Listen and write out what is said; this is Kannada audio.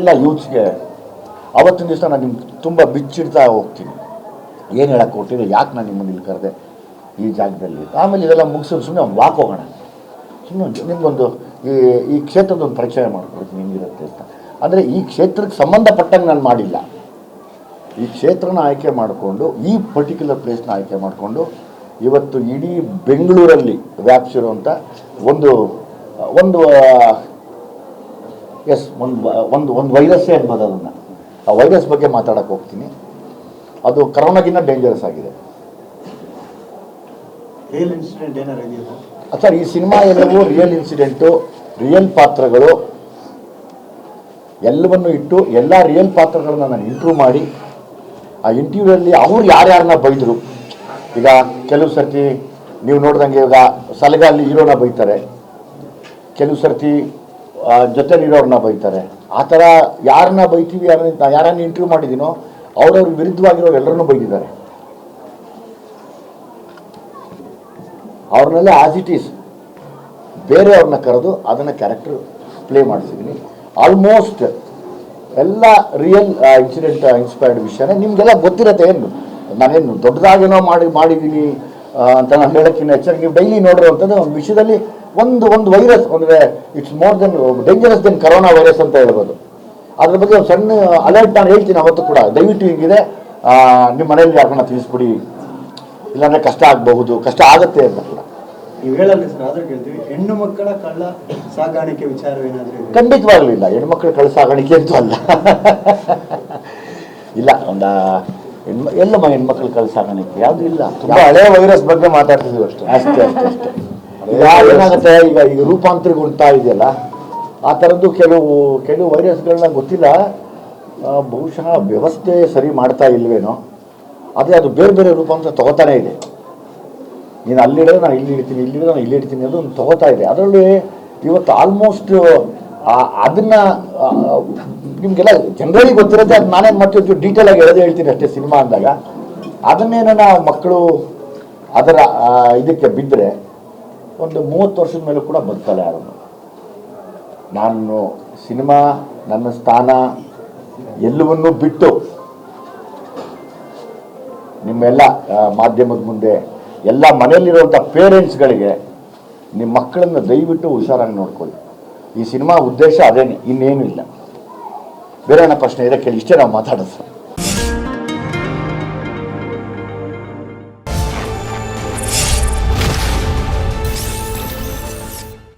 ಎಲ್ಲ ಯೂತ್ಸ್ಗೆ ಅವತ್ತಿನ ದಿವಸ ನಾನು ನಿಮ್ಗೆ ತುಂಬ ಬಿಚ್ಚಿಡ್ತಾ ಹೋಗ್ತೀನಿ. ಏನು ಹೇಳಕ್ಕೆ ಕೊಟ್ಟಿದೆ ಯಾಕೆ ನಾನು ನಿಮ್ಮನ್ನು ಇಲ್ಲಿ ಕರೆದೆ ಈ ಜಾಗದಲ್ಲಿ ಆಮೇಲೆ ಇದೆಲ್ಲ ಮುಗಿಸೋದು ಸುಮ್ಮನೆ ಅವ್ನು ವಾಕ್ ಹೋಗೋಣ. ಸುಮ್ಮನೆ ನಿಮಗೊಂದು ಈ ಈ ಕ್ಷೇತ್ರದ ಒಂದು ಪರಿಚಯ ಮಾಡ್ಕೊಡ್ತೀನಿ ಹೆಂಗಿರುತ್ತೆ ಅಂತ. ಅಂದರೆ ಈ ಕ್ಷೇತ್ರಕ್ಕೆ ಸಂಬಂಧಪಟ್ಟಂಗೆ ನಾನು ಮಾಡಿಲ್ಲ. ಈ ಕ್ಷೇತ್ರನ ಆಯ್ಕೆ ಮಾಡಿಕೊಂಡು, ಈ ಪರ್ಟಿಕ್ಯುಲರ್ ಪ್ಲೇಸ್ನ ಆಯ್ಕೆ ಮಾಡಿಕೊಂಡು, ಇವತ್ತು ಇಡೀ ಬೆಂಗಳೂರಲ್ಲಿ ವ್ಯಾಪಿಸಿರುವಂಥ ಒಂದು ಒಂದು ಎಸ್ ಒಂದು ಒಂದು ಒಂದು ವೈರಸ್ಸೇ ಅನ್ಬೋದು ಅದನ್ನು? ಆ ವೈರಸ್ ಬಗ್ಗೆ ಮಾತಾಡಕ್ಕೆ ಹೋಗ್ತೀನಿ. ಅದು ಕರೋನಾಗಿನ್ನ ಡೇಂಜರಸ್ ಆಗಿದೆ. ರಿಯಲ್ ಇನ್ಸಿಡೆಂಟ್ ಏನಾರು ಸರ್? ಈ ಸಿನಿಮಾ ಎಲ್ಲವೂ ರಿಯಲ್ ಇನ್ಸಿಡೆಂಟು ರಿಯಲ್ ಪಾತ್ರಗಳು. ಎಲ್ಲವನ್ನು ಇಟ್ಟು ಎಲ್ಲ ರಿಯಲ್ ಪಾತ್ರಗಳನ್ನ ನಾನು ಇಂಟ್ರೂ ಮಾಡಿ ಆ ಇಂಟರ್ವ್ಯೂಯಲ್ಲಿ ಅವ್ರು ಯಾರ್ಯಾರನ್ನ ಬೈದರು. ಈಗ ಕೆಲವು ಸರ್ತಿ ನೀವು ನೋಡ್ದಂಗೆ ಇವಾಗ ಸಲಗಲ್ಲಿ ಹೀರೋನ ಬೈತಾರೆ. ಕೆಲವು ಸರ್ತಿ ಜೊತೆಲಿರೋರನ್ನ ಬೈತಾರೆ. ಆ ಥರ ಯಾರನ್ನ ಬೈತೀವಿ, ಯಾರನ್ನ ಯಾರನ್ನ ಇಂಟರ್ವ್ಯೂ ಮಾಡಿದ್ದೀನೋ ಅವ್ರವ್ರ ವಿರುದ್ಧವಾಗಿರೋ ಎಲ್ಲರನ್ನೂ ಬೈದಿದ್ದಾರೆ. ಅವ್ರನ್ನೆಲ್ಲ ಆಸ್ ಇಟ್ ಈಸ್ ಬೇರೆಯವ್ರನ್ನ ಕರೆದು ಅದನ್ನು ಕ್ಯಾರೆಕ್ಟರ್ ಪ್ಲೇ ಮಾಡಿಸಿದ್ದೀನಿ ಆಲ್ಮೋಸ್ಟ್ ಎಲ್ಲ ರಿಯಲ್ ಇನ್ಸಿಡೆಂಟ್ ಇನ್ಸ್ಪೈರ್ಡ್ ವಿಷಯನೇ ನಿಮಗೆಲ್ಲ ಗೊತ್ತಿರತ್ತೆ ಏನು. ನಾನೇನು ದೊಡ್ಡದಾಗೇನೋ ಮಾಡಿ ಮಾಡಿದ್ದೀನಿ ಅಂತ ನಾನು ಹೇಳೋಕ್ಕಿಂತ ಹೆಚ್ಚಾಗಿ ನೀವು ಡೈಲಿ ನೋಡಿರುವಂಥದ್ದು ಒಂದು ವಿಷಯದಲ್ಲಿ ಒಂದು ಒಂದು ವೈರಸ್ ಅಂದರೆ it's more than dangerous than corona virus ಅಂತ ಹೇಳ್ಬೋದು. ಅದ್ರ ಬಗ್ಗೆ ಒಂದು ಸಣ್ಣ ಅಲರ್ಟ್ ನಾನು ಹೇಳ್ತೀನಿ ಅವತ್ತು ಕೂಡ. ದಯವಿಟ್ಟು ಹೀಗಿದೆ. ನಿಮ್ಮ ಮನೆಯಲ್ಲಿ ಯಾರನ್ನ ತಿಳಿಸ್ಬಿಡಿ. ಇಲ್ಲಾಂದ್ರೆ ಕಷ್ಟ ಆಗಬಹುದು. ಕಷ್ಟ ಆಗುತ್ತೆ ಅಂತ ಕೂಡ. ನೀವು ಹೇಳಲ್ಲ ಸರ್ ಆದ್ರೂ ಕೇಳ್ತೀವಿ. ಹೆಣ್ಣು ಮಕ್ಕಳ ಕಳ್ಳ ಸಾಗಾಣಿಕೆ ವಿಚಾರವೇನಾದ್ರೂ ಖಂಡಿತವಾಗ್ಲೂ ಇಲ್ಲ ಮಕ್ಕಳ ಕಳ್ಳ ಸಾಗಾಣಿಕೆ ಅಂತೂ ಅಲ್ಲ. ಇಲ್ಲ ಒಂದ ಹೆಣ್ಮ ಎಲ್ಲಮ್ಮ ಹೆಣ್ಮಕ್ಳು ಕಳ್ಳ ಸಾಗಾಣಿಕೆ. ಯಾವುದು ಇಲ್ಲ. ತುಂಬಾ ಹಳೆ ವೈರಸ್ ಬಗ್ಗೆ ಮಾತಾಡ್ತಿದ್ವಿ ಅಷ್ಟೇ. ಅಷ್ಟೇ ಅಷ್ಟೇ ಅಷ್ಟೇ. ಏನಾಗುತ್ತೆ ಈಗ ಈಗ ರೂಪಾಂತರಗೊಳ್ತಾ ಇದೆಯಲ್ಲ, ಆ ಥರದ್ದು ಕೆಲವು ಕೆಲವು ವೈರಸ್ಗಳನ್ನ ಗೊತ್ತಿಲ್ಲ. ಬಹುಶಃ ವ್ಯವಸ್ಥೆ ಸರಿ ಮಾಡ್ತಾ ಇಲ್ವೇನೋ ಆದರೆ ಅದು ಬೇರೆ ಬೇರೆ ರೂಪಾಂತರ ತಗೋತಾನೇ ಇದೆ. ನೀನು ಅಲ್ಲಿಡೋದು ನಾನು ಇಲ್ಲಿ ಇಡ್ತೀನಿ, ಇಲ್ಲಿ ನಾನು ಇಲ್ಲಿ ಇಡ್ತೀನಿ ಅದು ತಗೋತಾ ಇದೆ. ಅದರಲ್ಲಿ ಇವತ್ತು ಆಲ್ಮೋಸ್ಟ್ ಅದನ್ನು ನಿಮಗೆಲ್ಲ ಜನರಲಿ ಗೊತ್ತಿರುತ್ತೆ ಅದು ನಾನೇನು ಮಾಡ್ತೀವಿ ಡೀಟೇಲ್ ಆಗಿ ಹೇಳೋದೇ ಹೇಳ್ತೀನಿ ಅಷ್ಟೇ ಸಿನಿಮಾ ಅಂದಾಗ. ಅದನ್ನೇನ ಮಕ್ಕಳು ಅದರ ಇದಕ್ಕೆ ಬಿದ್ದರೆ ಒಂದು ಮೂವತ್ತು ವರ್ಷದ ಮೇಲೂ ಕೂಡ ಬದುಕಲ್ಲ ಯಾರನ್ನು ನಾನು ಸಿನಿಮಾ, ನನ್ನ ಸ್ಥಾನ ಎಲ್ಲವನ್ನೂ ಬಿಟ್ಟು ನಿಮ್ಮೆಲ್ಲ ಮಾಧ್ಯಮದ ಮುಂದೆ ಎಲ್ಲ ಮನೆಯಲ್ಲಿರುವಂಥ ಪೇರೆಂಟ್ಸ್ಗಳಿಗೆ ನಿಮ್ಮ ಮಕ್ಕಳನ್ನು ದಯವಿಟ್ಟು ಹುಷಾರಾಗಿ ನೋಡ್ಕೊಳ್ಳಿ. ಈ ಸಿನಿಮಾ ಉದ್ದೇಶ ಅದೇನೆ, ಇನ್ನೇನು ಇಲ್ಲ. ಬೇರೆ ಪ್ರಶ್ನೆ ಇದೆ ಕೇಳಿ, ಇಷ್ಟೇ ನಾವು ಮಾತಾಡೋದು.